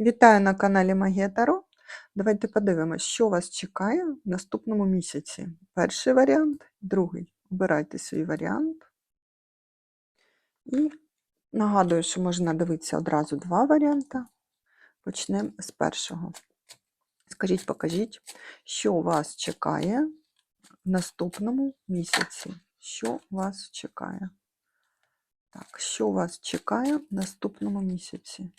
Вітаю на каналі Магія Таро. Давайте подивимось, що вас чекає в наступному місяці. Перший варіант, другий. Обирайте свій варіант. І нагадую, що можна дивитися одразу два варіанти. Почнемо з першого. Скажіть, покажіть, що вас чекає в наступному місяці. Що вас чекає? Так, що вас чекає в наступному місяці?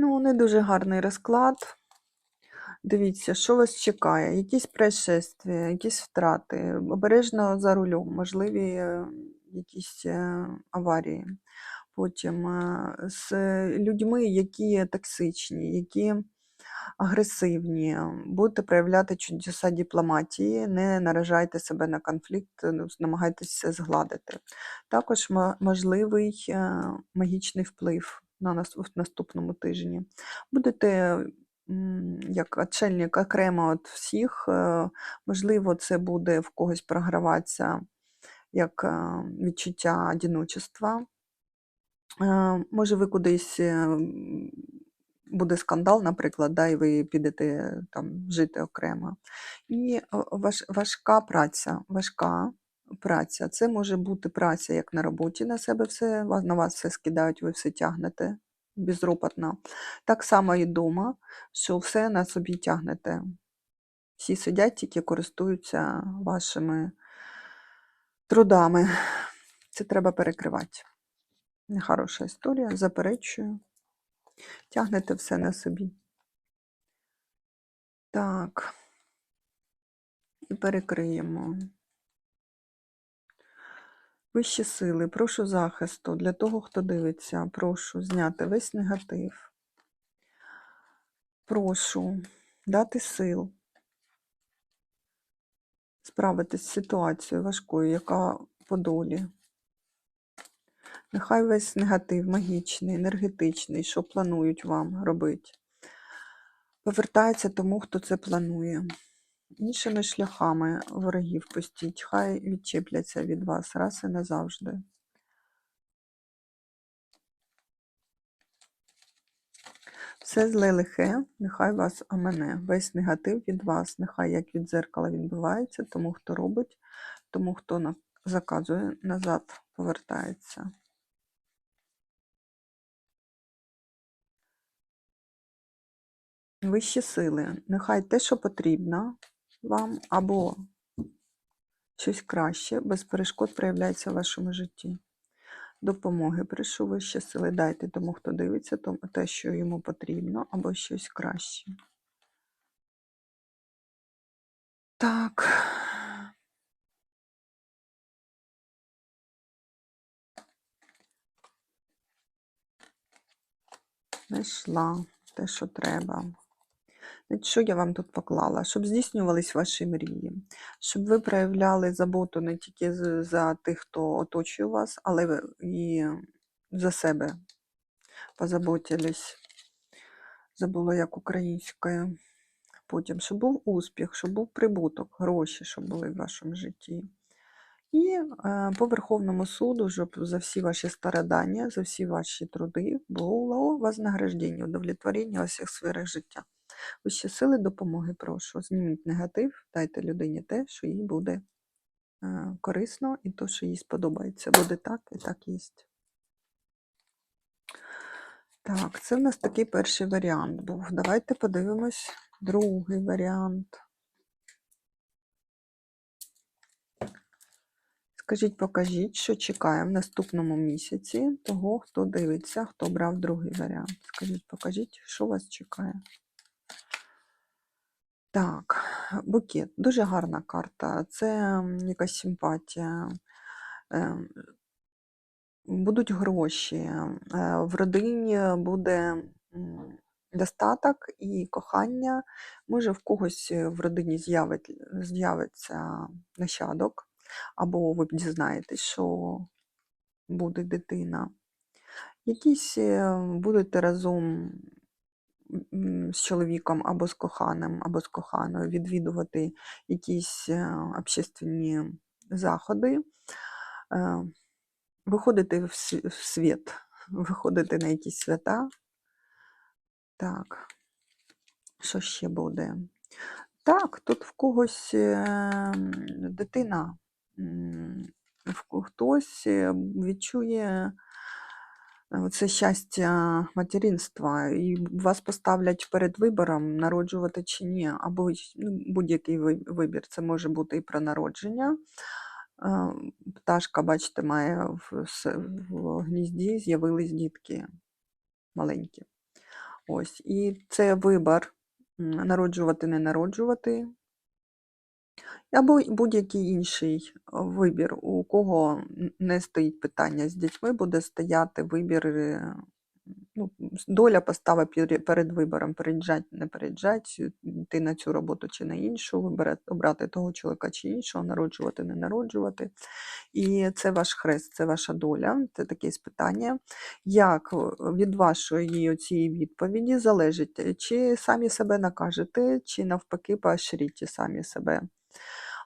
Ну, не дуже гарний розклад. Дивіться, що вас чекає, якісь происшествия, якісь втрати, обережно за рулем, можливі е, якісь е, аварії. Потім е, з людьми, які токсичні, які агресивні, будете проявляти чудеса дипломатії, не наражайте себе на конфлікт, ну, намагайтеся згладити. Також можливий магічний вплив на наступному тижні. Будете як отшельник окремо від всіх, е, можливо, це буде в когось програватися як е, відчуття одиночества. Е, Може, ви кудись буде скандал, наприклад, да, і ви підете там жити окремо. І важ, важка праця, важка праця. Це може бути праця як на роботі на себе все, на вас все скидають, ви все тягнете безропотно. Так само і вдома, що все на собі тягнете. Всі сидять, тільки користуються вашими трудами. Це треба перекривати. Нехороша історія, заперечую. Тягнете все на собі. Так. І перекриємо. Вищі сили, прошу захисту для того, хто дивиться, прошу зняти весь негатив. Прошу дати сил справитись з ситуацією важкою, яка по долі. Нехай весь негатив, магічний, енергетичний, що планують вам робити, повертається тому, хто це планує. Іншими шляхами ворогів пустіть, хай відчепляться від вас раз і назавжди. Все зле лихе, нехай вас омене. Весь негатив від вас, нехай як від дзеркала відбувається, тому хто робить, тому хто заказує, назад повертається. Вищі сили, нехай те, що потрібно вам, або щось краще, без перешкод проявляється в вашому житті. Допомоги прошу вищі сили, дайте тому, хто дивиться, тому те, що йому потрібно, або щось краще. Так. Знайшла те, що треба. Що я вам тут поклала? Щоб здійснювались ваші мрії, щоб ви проявляли заботу не тільки за тих, хто оточує вас, але і за себе позаботились. Забула як українською. Потім, щоб був успіх, щоб був прибуток, гроші, щоб були в вашому житті. І е, по Верховному суду, щоб за всі ваші стародання, за всі ваші труди було вознаграждення, удовлетворення у всіх сферах життя. Вищі сили допомоги прошу. Зніміть негатив, дайте людині те, що їй буде е, корисно, і то, що їй сподобається. Буде так і так єсть. Так, це в нас такий перший варіант був. Давайте подивимось другий варіант. Скажіть, покажіть, що чекає в наступному місяці того, хто дивиться, хто брав другий варіант. Скажіть, покажіть, що вас чекає. Так, букет. Дуже гарна карта. Це якась симпатія. Ем, Будуть гроші. е, В родині буде достаток і кохання. Може, в когось е, в родині з'явиться нащадок, або ви дізнаєтесь, що буде дитина. Якісь е, будете разом з чоловіком або з коханим, або з коханою, відвідувати якісь е, общественні заходи, е, виходити в світ, виходити на якісь свята. Так, що ще буде? Так, тут в когось е, дитина, хтось відчує це щастя материнства, і вас поставлять перед вибором, народжувати чи ні, або ну, будь-який вибір. Це може бути і про народження. Е, Пташка, бачите, має в, в гнізді з'явились дітки маленькі. Ось. І це вибір народжувати, не народжувати, або будь-який інший вибір. У кого не стоїть питання з дітьми, буде стояти вибір. е, Ну, доля поставить пері- перед вибором, переїжджати, не переїжджати, йти на цю роботу чи на іншу, вибирати, обрати того чоловіка чи іншого, народжувати, не народжувати. І це ваш хрест, це ваша доля, це таке спитання. Як е, від вашої цієї відповіді залежить, чи самі себе накажете, чи навпаки поощріть самі себе.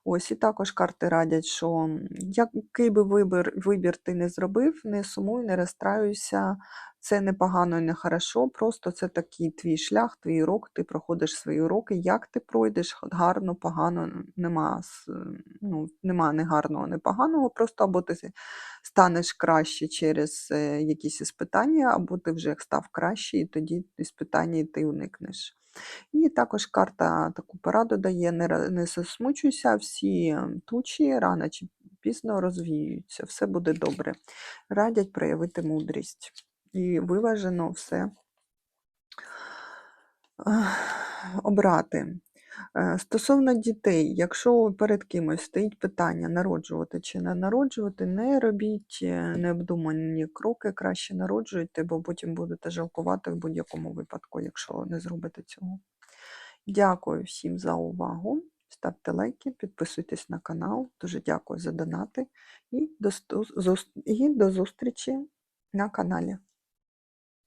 Ось і також карти радять, що який би вибір, вибір ти не зробив, не сумуй, не розстраюйся. Це не погано і не хорошо, просто це такий твій шлях, твій урок, ти проходиш свої уроки. Як ти пройдеш, гарно, погано, нема, ну, нема не гарного, не поганого, просто або ти станеш краще через е, якісь іспитання, або ти вже став краще, і тоді іспитання ти уникнеш. І також карта таку пораду дає: не, не засмучуйся, всі ем, тучі рано чи пізно розвіюються, все буде добре. Радять проявити мудрість і виважено все обрати. Е, Стосовно дітей, якщо перед кимось стоїть питання народжувати чи не народжувати, не робіть е, необдумані кроки, краще народжуйте, бо потім будете жалкувати в будь-якому випадку, якщо не зробите цього. Дякую всім за увагу. Ставте лайки, підписуйтесь на канал. Дуже дякую за донати і до, і до зустрічі на каналі.